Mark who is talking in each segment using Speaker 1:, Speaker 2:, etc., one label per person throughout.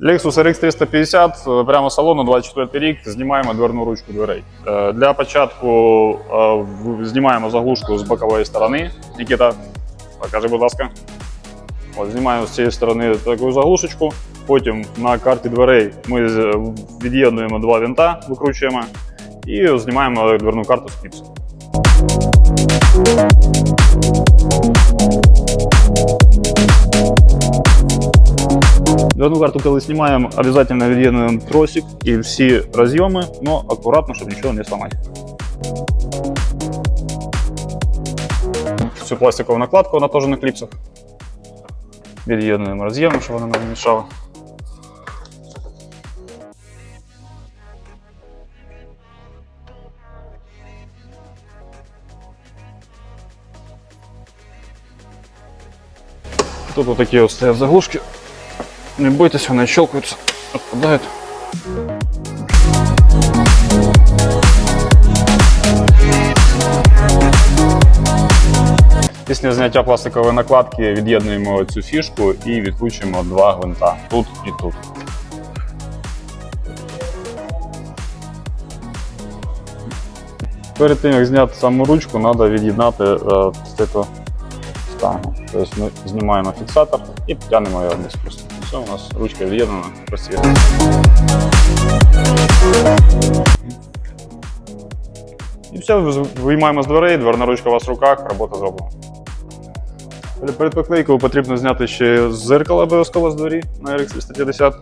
Speaker 1: Lexus RX 350, е, прямо салону, 24 рік, знімаємо дверну ручку дверей. Е, Для початку знімаємо заглушку з бокової сторони. Нікіта, покажи, будь ласка. От, знімаємо з цієї сторони таку заглушечку. Потім на карті дверей ми від'єднуємо два винта, викручуємо і знімаємо дверну карту з кліпсу. Дверную карту, коли знімаємо, обязательно від'єднуємо тросик і всі роз'єми, но акуратно, щоб нічого не сломати. Цю пластикову накладку, вона теж на кліпсах. Від'єднуємо роз'єми, щоб вона нам не мішала. Тут вот такие вот стоят заглушки. Не бойтесь, они щелкаются, отпадают. Після зняття пластикової накладки від'єднуємо цю фішку і відкручуємо два гвинта тут і тут. Перед тим, як зняти саму ручку, треба від'єднати е, з цього. Тобто ми знімаємо фіксатор і підтягнемо його вниз просто. Все, у нас ручка від'єднана, працює. І все, виймаємо з дверей, дверна ручка у вас в руках, робота зроблена. Перед- поклейкою потрібно зняти ще зеркало обов'язково з двері на RX 350.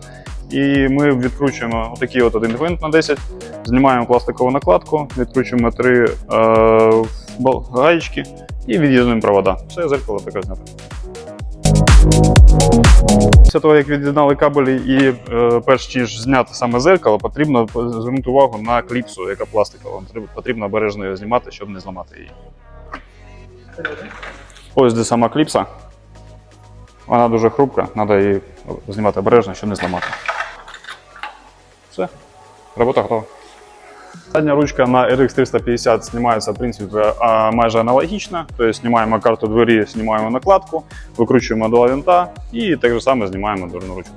Speaker 1: І ми відкручуємо отакий от один гвинт на 10, знімаємо пластикову накладку, відкручуємо три е, гаєчки і від'єднуємо провода. Все, зеркало таке знято. Після того, як від'єднали кабелі і е, перш ніж зняти саме зеркало, потрібно звернути увагу на кліпсу, яка пластикова. Потрібно- обережно її знімати, щоб не зламати її. Ось де сама кліпса. Вона дуже хрупка, треба її знімати обережно, щоб не зламати. Все, робота готова. Задня ручка на RX 350 знімається в принципі майже аналогічно. Тобто знімаємо карту двері, знімаємо накладку, викручуємо два винта і так же саме знімаємо дверну ручку.